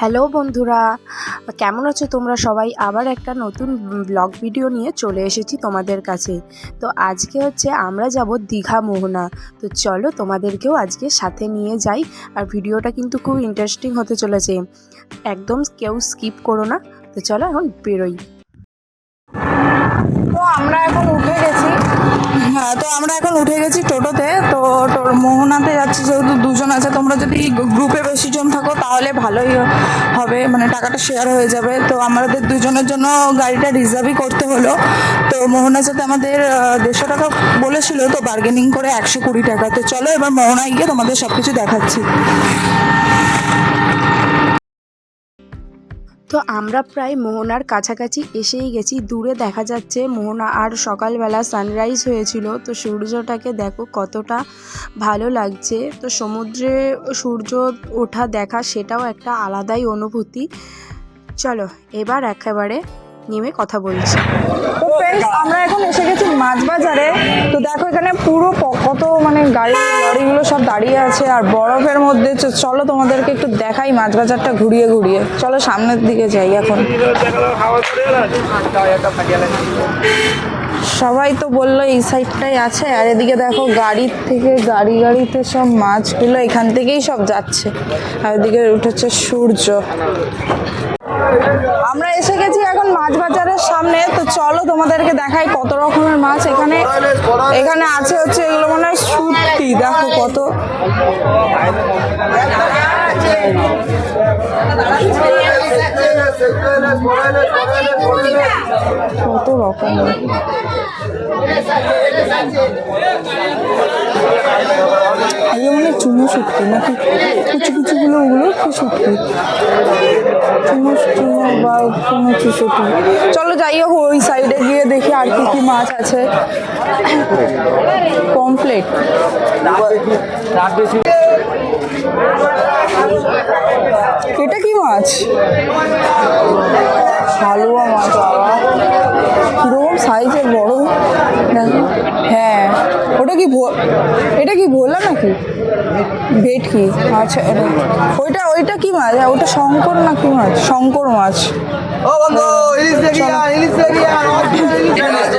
Hello বন্ধুরা, কেমন আছো তোমরা সবাই? আবার একটা নতুন ব্লগ ভিডিও নিয়ে চলে এসেছি তোমাদের কাছে। তো আজকে হচ্ছে আমরা যাব দীঘা মোহনা। তো চলো তোমাদেরকেও আজকে সাথে নিয়ে যাই, আর ভিডিওটা কিন্তু খুব ইন্টারেস্টিং হতে চলেছে। একদম কেউ স্কিপ করো না। তো চলো এখন বেরোই। তো আমরা এখন হ্যাঁ তো আমরা এখন উঠে গেছি টোটোতে। তো মোহনাতে যাচ্ছি যেহেতু দুজন আছে, তোমরা যদি গ্রুপে বেশি জন থাকো তাহলে ভালোই হবে মানে টাকাটা শেয়ার হয়ে যাবে। তো আমাদের দুজনের জন্য গাড়িটা রিজার্ভই করতে হলো। তো মোহনা যাতে আমাদের দেড়শো টাকা বলেছিল, তো বার্গেনিং করে একশো কুড়ি টাকা। তো চলো এবার মোহনায় গিয়ে তোমাদের সব কিছু দেখাচ্ছি। তো আমরা প্রায় মোহনার কাছাকাছি এসেই গেছি। দূরে দেখা যাচ্ছে মোহনা আর সকালবেলা সানরাইজ হয়েছিল। তো সূর্যটাকে দেখো কতটা ভালো লাগছে। তো সমুদ্রে সূর্য ওঠা দেখা সেটাও একটা আলাদাই অনুভূতি। চলো, এবার একেবারে নেমে কথা বলছি। আমরা এখন এসে গেছি মাছ বাজারে। দেখো এখানে পুরো কত মানে গাড়ি, গাড়িগুলো সব দাঁড়িয়ে আছে আর বরফের মধ্যে চলো তোমাদেরকে একটু দেখাই মাছ বাজারটা ঘুরিয়ে ঘুরিয়ে। চলো সামনের দিকে যাই এখন। সবাই তো বলল এই সাইডটাই আছে, আর এদিকে দেখো গাড়ির থেকে গাড়ি গাড়িতে সব মাছগুলো এখান থেকেই সব যাচ্ছে। আর এদিকে উঠেছে সূর্য। আমরা এসে গেছি এখন মাছ বাজারের সামনে। তো চলো তোমাদেরকে দেখাই কত রকমের মাছ এখানে। এখানে আছে হচ্ছে এগুলো মনে হয় সুতি, দেখো কত। কত রকমের এগুলো মানে চুনো শুটকি নাকি কুচি কুচিগুলো ওগুলো শুটকি চুনো চুনো বা কোনো চুষুটি চলো যাই হোক, ওই সাইডে গিয়ে দেখি আর কি কি মাছ আছে। পমফ্লেট এটা কি মাছ? হালুয়া মাছ বাবা। কীরকম সাইজের বড়। হ্যাঁ। ওটা কি ভো- এটা কি ভোলা নাকি? ভেটকি। আচ্ছা এটা ওইটা ওইটা কি মাছ? হ্যাঁ, ওটা শঙ্কর না কি মাছ? শঙ্কর মাছ। ও বন্ধু ইলিশ দেখি ইলিশ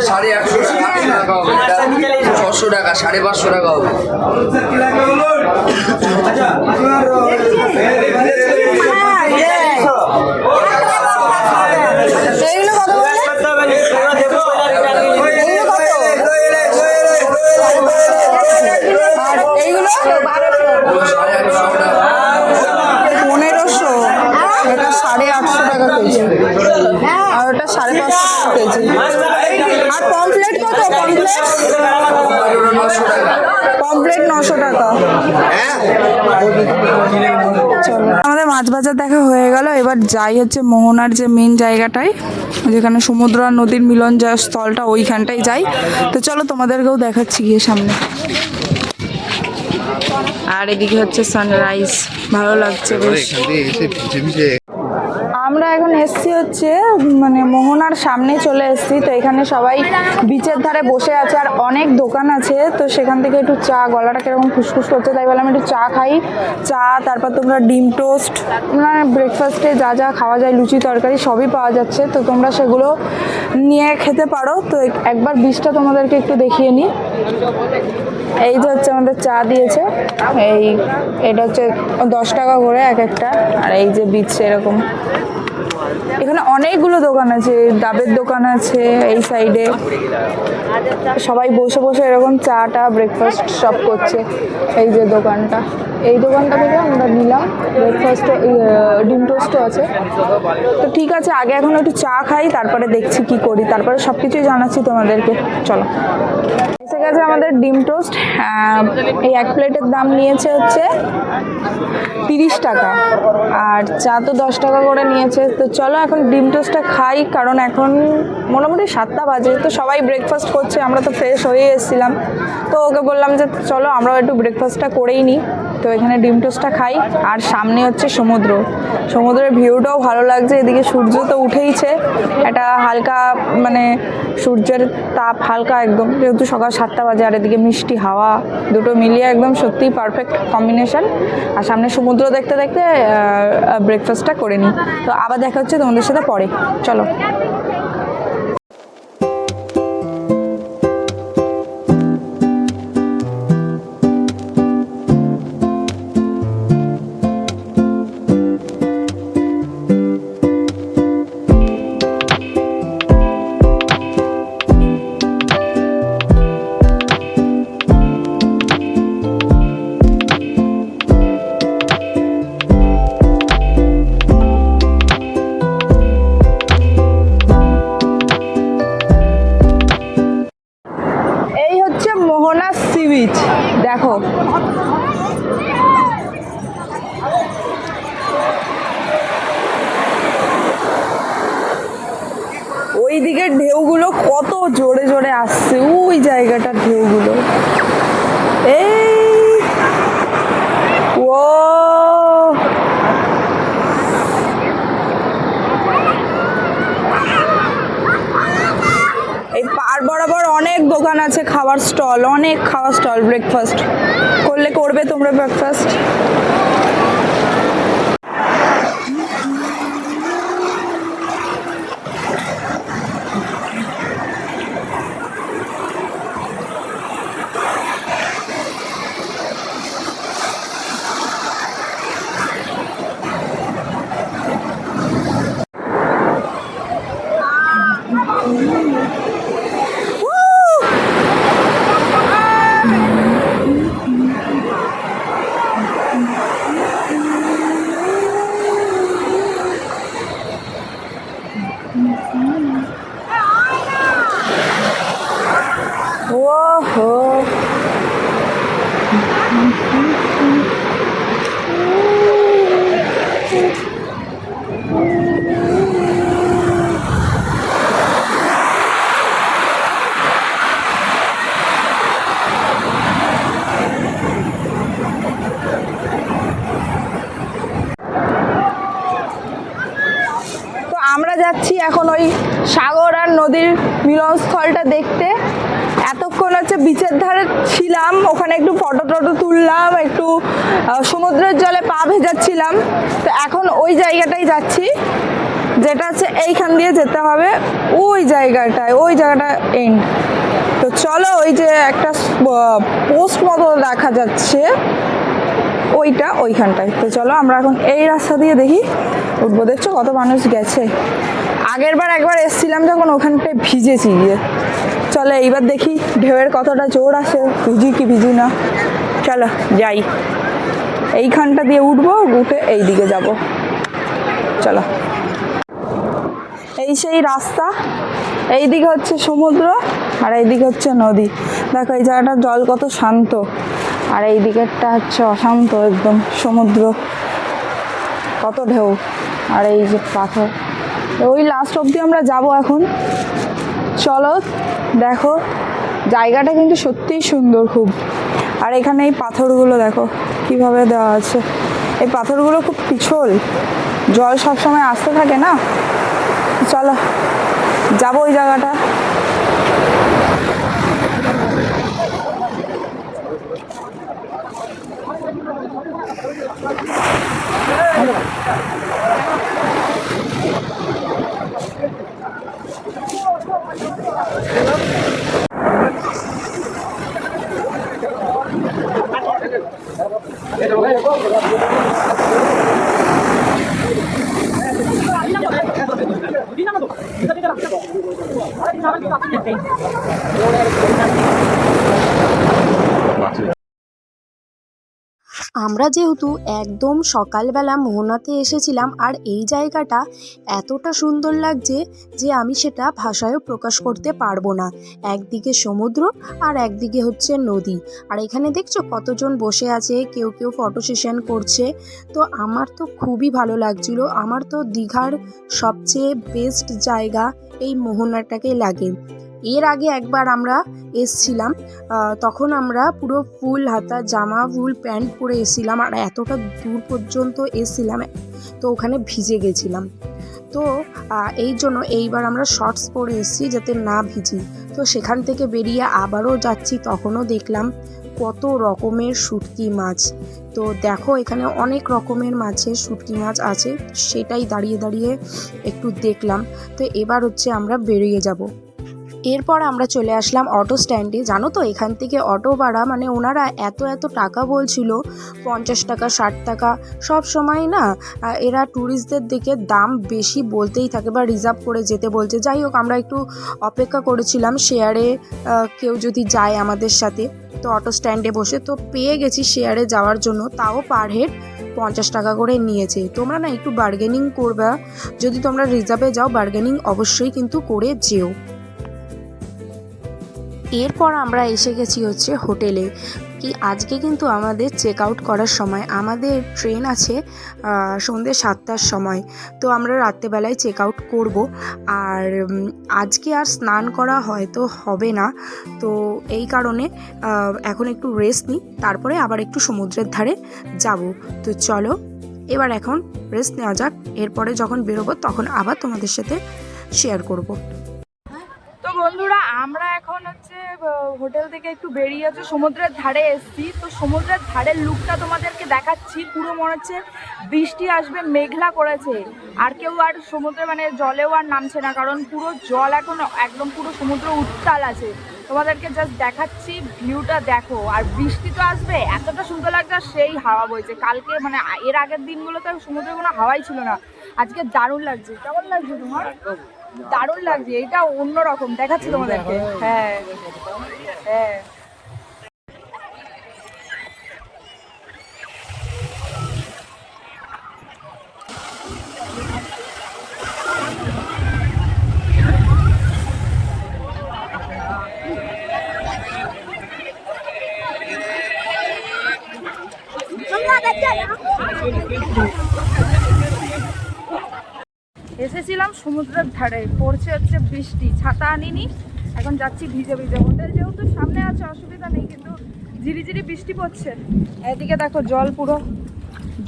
সাড়ে টাকা। ছশো টাকা সাড়ে পাঁচশো টাকা হবে। এইগুলো কত বলে এইগুলো কত আর এইগুলো সাড়ে আটশো টাকা পনেরোশো এটা সাড়ে আটশো টাকা কেজি আর ওটা সাড়ে পাঁচশো টাকা কেজি আর পমপ্লেট কত? পমপ্লেট নশো টাকা নশো টাকা। চলো। আমাদের মাছ বাজার দেখা হয়ে গেল। এবার যাই হচ্ছে মোহনার যে মেন জায়গাটায় যেখানে সমুদ্র আর নদীর মিলন যা স্থলটা ওইখানটাই যাই। তো চলো তোমাদেরকেও দেখাচ্ছি গিয়ে সামনে। আর এদিকে হচ্ছে সানরাইজ ভালো লাগছে বেশ। এখন এসছি হচ্ছে মানে মোহনার সামনে চলে এসছি। তো এখানে সবাই বিচের ধারে বসে আছে আর অনেক দোকান আছে। তো সেখান থেকে একটু চা, গলাটা কীরকম খুসখুস করছে তাই বললাম একটু চা খাই। চা, তারপর তোমরা ডিম টোস্ট মানে ব্রেকফাস্টে যা যা খাওয়া যায়, লুচি, তরকারি সবই পাওয়া যাচ্ছে। তো তোমরা সেগুলো নিয়ে খেতে পারো। তো একবার বীজটা তোমাদেরকে একটু দেখিয়ে নিই। এই যে হচ্ছে আমাদের চা দিয়েছে। এই, এটা হচ্ছে দশ টাকা করে এক একটা। আর এই যে বীজ এরকম এখানে অনেকগুলো দোকান আছে, ডাবের দোকান আছে এই সাইডে সবাই বসে বসে এরকম চাটা ব্রেকফাস্ট সব করছে এই যে দোকানটা। এই দোকানটা থেকে আমরা নিলাম ব্রেকফাস্ট ডিম টোস্টও আছে। তো ঠিক আছে, আগে এখন একটু চা খাই, তারপরে দেখছি কি করি। তারপরে সব কিছুই জানাচ্ছি তোমাদেরকে। চলো। এসে গেছে আমাদের ডিম টোস্ট। এই এক প্লেটের দাম নিয়েছে হচ্ছে তিরিশ টাকা। আর চা তো দশ টাকা করে নিয়েছে। তো চলো এখন ডিম টোস্টটা খাই, কারণ এখন মোটামুটি সাতটা বাজে। তো সবাই ব্রেকফাস্ট করছে, আমরা তো ফ্রেশ হয়ে এসেছিলাম। তো ওকে বললাম যে, চলো আমরাও একটু ব্রেকফাস্টটা করেই নিই তো এখানে ডিম টোস্টটা খাই। আর সামনে হচ্ছে সমুদ্র। সমুদ্রের ভিউটাও ভালো লাগছে। এদিকে সূর্য তো উঠেইছে। একটা হালকা মানে সূর্যের তাপ হালকা একদম। যেহেতু সকাল সাতটা বাজে, আর এদিকে মিষ্টি, হাওয়া দুটো মিলিয়ে একদম সত্যিই পারফেক্ট কম্বিনেশন আর সামনে সমুদ্র দেখতে দেখতে ব্রেকফাস্টটা করে নিই। তো আবার দেখা হচ্ছে তোমাদের সাথে পরে। চলো। Sea beach. দেখো। ওই দিকের ঢেউগুলো কত জোরে জোরে আসছে। ওই জায়গাটার ঢেউগুলো। এই! ও এই পার বরাবর অনেক দোকান আছে খাওয়ার স্টল অনেক খাওয়ার স্টল ব্রেকফাস্ট করলে করবে তোমরা ব্রেকফাস্ট ওহো তো আমরা যাচ্ছি এখন ওই সাগর আর নদীর মিলনস্থলটা দেখতে। এতক্ষণ হচ্ছে বিচের ধারে ছিলাম, ওখানে একটু ফটো টটো তুললাম, একটু সমুদ্রের জলে পা ভেজাচ্ছিলাম। তো এখন ওই জায়গাটাই যাচ্ছি, যেটা হচ্ছে এইখান দিয়ে যেতে হবে ওই জায়গাটায়, ওই জায়গাটা এন্ড তো চলো ওই যে একটা পোস্ট মতো দেখা যাচ্ছে। ওইটা ওইখানটায়। তো চলো আমরা এখন এই রাস্তা দিয়ে দেখি উঠবো। দেখছ কত মানুষ গেছে? আগের বার একবার এসছিলাম যখন ওখানটায় ভিজেছি গিয়ে। চলো এইবার দেখি ঢেউয়ের কতটা জোর আসে। ভিজি কি ভিজি না। চলো যাই। এইখানটা দিয়ে উঠবো, উঠে এই দিকে যাব। চলো। এই সেই রাস্তা। এইদিকে হচ্ছে সমুদ্র আর এইদিকে হচ্ছে নদী। দেখো এই জায়গাটার জল কত শান্ত। আর এই দিকেরটা হচ্ছে অশান্ত একদম, সমুদ্র, কত ঢেউ। আর এই যে পাথর। ওই লাস্ট অবধি আমরা যাব এখন। চলো, দেখো, জায়গাটা কিন্তু সত্যিই সুন্দর খুব। আর এখানে এই পাথরগুলো দেখো, কীভাবে দেওয়া আছে। এই পাথরগুলো খুব পিছল। জল সবসময় আসতে থাকে না? চলো, যাব ওই জায়গাটা। Thank you. আমরা যেহেতু একদম সকালবেলা মোহনাতে এসেছিলাম, আর এই জায়গাটা এতটা সুন্দর লাগছে যে আমি সেটা ভাষায়ও প্রকাশ করতে পারব না। একদিকে সমুদ্র আর একদিকে হচ্ছে নদী। আর এখানে দেখছ কতজন বসে আছে, কেউ কেউ ফটো সেশন করছে। তো আমার তো খুবই ভালো লাগছিল। আমার তো দীঘার সবচেয়ে বেস্ট জায়গা এই মোহনাটাকে লাগে। এর আগে একবার আমরা এসছিলাম তখন আমরা পুরো ফুল হাতা, জামা, ফুল, প্যান্ট পরে এসেছিলাম আর এতটা দূর পর্যন্ত এসেছিলাম, তো ওখানে ভিজে গেছিলাম। তো এই জন্য এইবার আমরা শর্টস পরে এসেছি যাতে না ভিজি। তো সেখান থেকে বেরিয়ে আবারও যাচ্ছি, তখনও দেখলাম কত রকমের শুটকি মাছ। তো দেখো এখানে অনেক রকমের মাছের শুটকি মাছ আছে, সেটাই দাঁড়িয়ে দাঁড়িয়ে একটু দেখলাম। তো এবার হচ্ছে আমরা বেরিয়ে যাব। এরপর আমরা চলে আসলাম অটো স্ট্যান্ডে জানো তো, এখান থেকে অটো ভাড়া মানে ওনারা এত এত টাকা বলছিল, পঞ্চাশ টাকা, ষাট টাকা, সব সময় না এরা ট্যুরিস্টদের দিকে দাম বেশি বলতেই থাকে বা রিজার্ভ করে যেতে বলছে। যাই হোক, আমরা একটু অপেক্ষা করেছিলাম শেয়ারে কেউ যদি যায় আমাদের সাথে, তো অটো স্ট্যান্ডে বসে তো পেয়ে গেছি শেয়ারে যাওয়ার জন্য। তাও পার হেড পঞ্চাশ টাকা করে নিয়েছে। তোমরা না একটু বার্গেনিং করবা। যদি তোমরা রিজার্ভে যাও বার্গেনিং অবশ্যই কিন্তু করে যেও। এরপর আমরা এসে গেছি হচ্ছে হোটেলে। কি, আজকে কিন্তু আমাদের চেক আউট করার সময়। আমাদের ট্রেন আছে সন্ধ্যে সাতটার সময়। তো আমরা রাত্রেবেলায় চেক আউট করব। আর আজকে আর স্নান করা হয়তো হবে না। তো এই কারণে এখন একটু রেস্ট নিই। তারপরে আবার একটু সমুদ্রের ধারে যাব। তো চলো, এবার এখন রেস্ট নেওয়া যাক। এরপরে যখন বেরোবো, তখন আবার তোমাদের সাথে শেয়ার করব। বন্ধুরা, আমরা এখন হচ্ছে হোটেল থেকে একটু বেরিয়ে হচ্ছে সমুদ্রের ধারে এসেছি। তো সমুদ্রের ধারের লুকটা তোমাদেরকে দেখাচ্ছি। পুরো মনে হচ্ছে বৃষ্টি আসবে, মেঘলা করেছে। আর কেউ আর সমুদ্রে মানে জলেও আর নামছে না, কারণ পুরো জল এখন একদম পুরো সমুদ্র উত্তাল আছে। তোমাদেরকে জাস্ট দেখাচ্ছি ভিউটা দেখো। আর বৃষ্টি তো আসবে, এতটা সুন্দর লাগছে সেই হাওয়া বইছে। কালকে মানে এর আগের দিনগুলোতে সমুদ্রে কোনো হাওয়াই ছিল না। আজকে দারুণ লাগছে। কেমন লাগছে তোমার? দারুণ লাগছে এটা অন্যরকম দেখাচ্ছি তোমাদেরকে। হ্যাঁ হ্যাঁ এসেছিলাম সমুদ্রের ধারে পড়ছে হচ্ছে বৃষ্টি, ছাতা আনিনি, এখন যাচ্ছি ভিজে ভিজে হোটেল, যেহেতু সামনে আছে, অসুবিধা নেই, কিন্তু ঝিরিঝিরি বৃষ্টি পড়ছে। এদিকে দেখো জল পুরো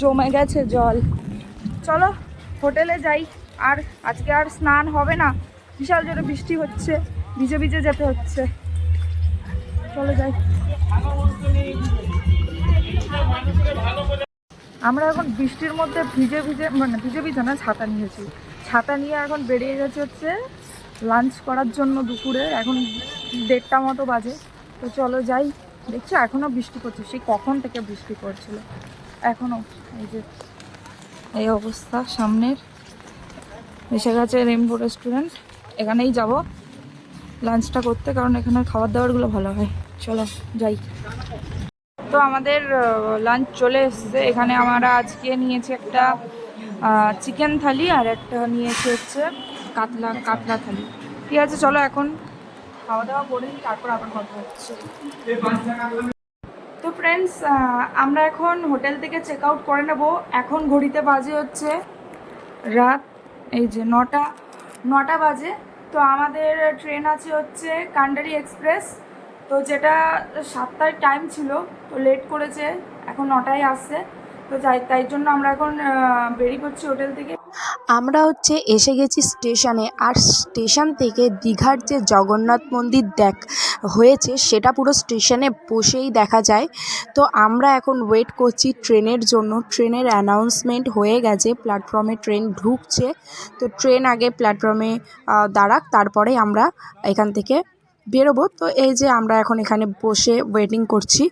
জমে গেছে, জল। চলো হোটেলে যাই, আর আজকে আর স্নান হবে না, বিশাল জোরে বৃষ্টি হচ্ছে, ভিজে ভিজে যেতে হচ্ছে। চলো যাই। আমরা এখন বৃষ্টির মধ্যে ভিজে ভিজে মানে ভিজে ভিজে না, ছাতা নিয়েছি। ছাতা নিয়ে এখন বেরিয়ে গেছে হচ্ছে লাঞ্চ করার জন্য দুপুরে, এখন দেড়টা মতো বাজে। তো চলো যাই। দেখছ এখনও বৃষ্টি পড়ছে। সেই কখন থেকে বৃষ্টি পড়ছিল? এখনও এই যে, এই অবস্থা সামনের। এসে গেছে রেমবো রেস্টুরেন্ট এখানেই যাব লাঞ্চটা করতে, কারণ এখানে খাবার দাবারগুলো ভালো হয়। চলো, যাই। তো আমাদের লাঞ্চ চলে এসেছে। এখানে আমরা আজকে নিয়েছি একটা চিকেন থালি আর একটা নিয়েছি হচ্ছে কাতলা কাতলা থালি। ঠিক আছে, চলো এখন খাওয়া দাওয়া করে, তারপর আবার কথা হচ্ছে। তো ফ্রেন্ডস আমরা এখন হোটেল থেকে চেক আউট করে নেব। এখন ঘড়িতে বাজে হচ্ছে রাত, এই যে নটা নটা বাজে। তো আমাদের ট্রেন আছে হচ্ছে কান্ডারি এক্সপ্রেস তো যেটা সাতটার টাইম ছিল, তো লেট করেছে, এখন নটায় আসছে। তো যাই তাই জন্য আমরা এখন বেরিয়ে পড়ছি হোটেল থেকে। আমরা হচ্ছে এসে গেছি স্টেশনে, আর স্টেশন থেকে দীঘার যে জগন্নাথ মন্দির দেখ, হয়েছে সেটা পুরো স্টেশনে বসেই দেখা যায়। তো আমরা এখন ওয়েট করছি ট্রেনের জন্য, ট্রেনের অ্যানাউন্সমেন্ট হয়ে গেছে প্ল্যাটফর্মে ট্রেন ঢুকছে। তো ট্রেন আগে প্ল্যাটফর্মে দাঁড়াক, তারপরে আমরা এখান থেকে বেরোবো। তো এই যে আমরা এখন এখানে বসে ওয়েটিং করছি।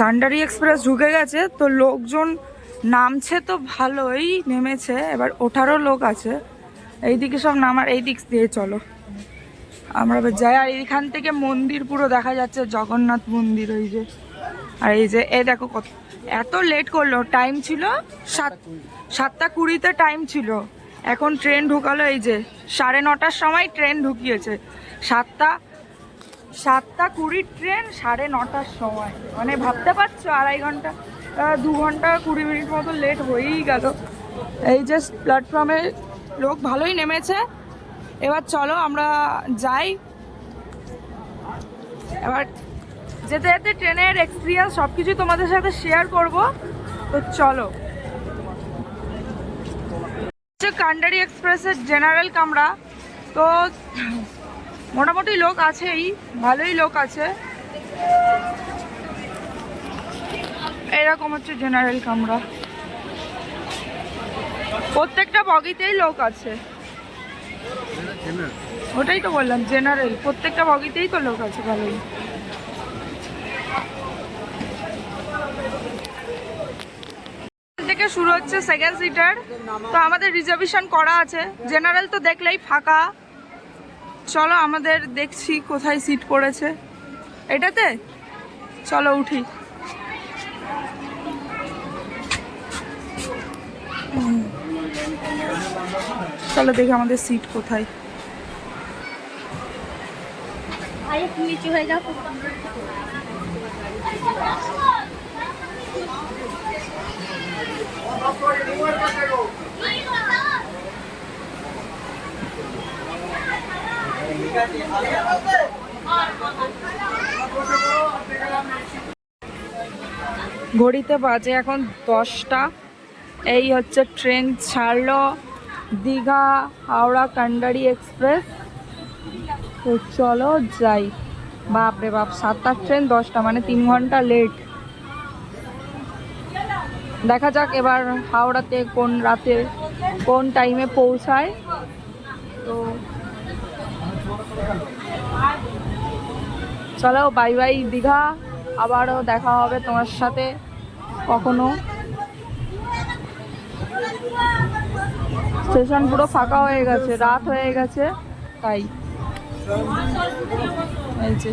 কান্ডারি এক্সপ্রেস ঢুকে গেছে, তো লোকজন নামছে তো ভালোই, নেমেছে। এবার ওঠারও লোক আছে। এইদিকে সব নামার, এই দিক দিয়ে চলো। আমরা যাই, আর এইখান থেকে মন্দির পুরো দেখা যাচ্ছে, জগন্নাথ মন্দির, ওই যে। আর এই যে, এ দেখো কত এত লেট করল। টাইম ছিল সাত সাতটা কুড়িতে টাইম ছিল। এখন ট্রেন ঢুকালো এই যে, সাড়ে নটার সময় ট্রেন ঢুকিয়েছে। সাতটা সাতটা কুড়ির ট্রেন সাড়ে নটার সময়। মানে ভাবতে পারছ, আড়াই ঘণ্টা দু ঘণ্টা, কুড়ি মিনিট মতো লেট হয়েই গেল। এই যে প্ল্যাটফর্মে লোক ভালোই নেমেছে। এবার চলো আমরা যাই। এবার যেতে যেতে ট্রেনের এক্সপিরিয়েন্স সব কিছু তোমাদের সাথে শেয়ার করব। তো চলো। কান্ডারি এক্সপ্রেসের জেনারেল কামরা। তো মোটামুটি লোক আছেই, ভালোই লোক আছে। এরকম হচ্ছে জেনারেল কামরা। প্রত্যেকটা বগিতেই লোক আছে। ওটাই তো বললাম জেনারেল প্রত্যেকটা বগিতেই তো লোক আছে, ভালোই এখান থেকে শুরু হচ্ছে সেকেন্ড সিটার তো আমাদের রিজার্ভেশন করা আছে। জেনারেল তো দেখলেই ফাঁকা। চলো আমাদের দেখছি কোথায় সিট পড়েছে। এটাতে? চলো উঠি। চলো দেখি আমাদের সিট কোথায়। নিচু হয়ে যাও। ঘড়িতে বাজে এখন দশটা। এই হচ্ছে ট্রেন ছাড়লো দীঘা হাওড়া কান্ডারি এক্সপ্রেস। তো চলো যাই। বাপরে বাপ সাতটার ট্রেন, দশটা মানে তিন ঘণ্টা লেট। দেখা যাক এবার হাওড়াতে কোন রাতে কোন টাইমে পৌঁছায়। তো চলো বাই বাই দীঘা। আবারও দেখা হবে তোমার সাথে কখনো। স্টেশন পুরো ফাঁকা হয়ে গেছে, রাত হয়ে গেছে, তাই। যে।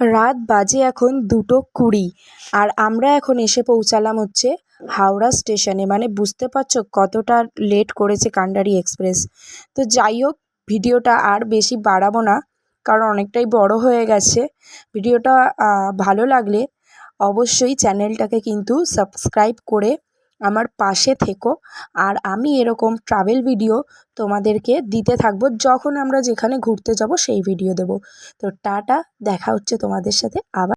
রাত বাজে এখন দুটো কুড়ি, আর আমরা এখন এসে পৌঁছালাম হচ্ছে হাওড়া স্টেশনে। মানে বুঝতে পারছ কতটা লেট করেছে কান্ডারি এক্সপ্রেস। তো যাই হোক, ভিডিওটা আর বেশি বাড়াবো না, কারণ অনেকটাই বড় হয়ে গেছে। ভিডিওটা ভালো লাগলে অবশ্যই চ্যানেলটাকে কিন্তু সাবস্ক্রাইব করে আমার পাশে থেকো। আর আমি এরকম ট্রাভেল ভিডিও তোমাদেরকে দিতে থাকব যখন আমরা যেখানে ঘুরতে যাব সেই ভিডিও দেব। তো টাটা, দেখা হচ্ছে তোমাদের সাথে আবার।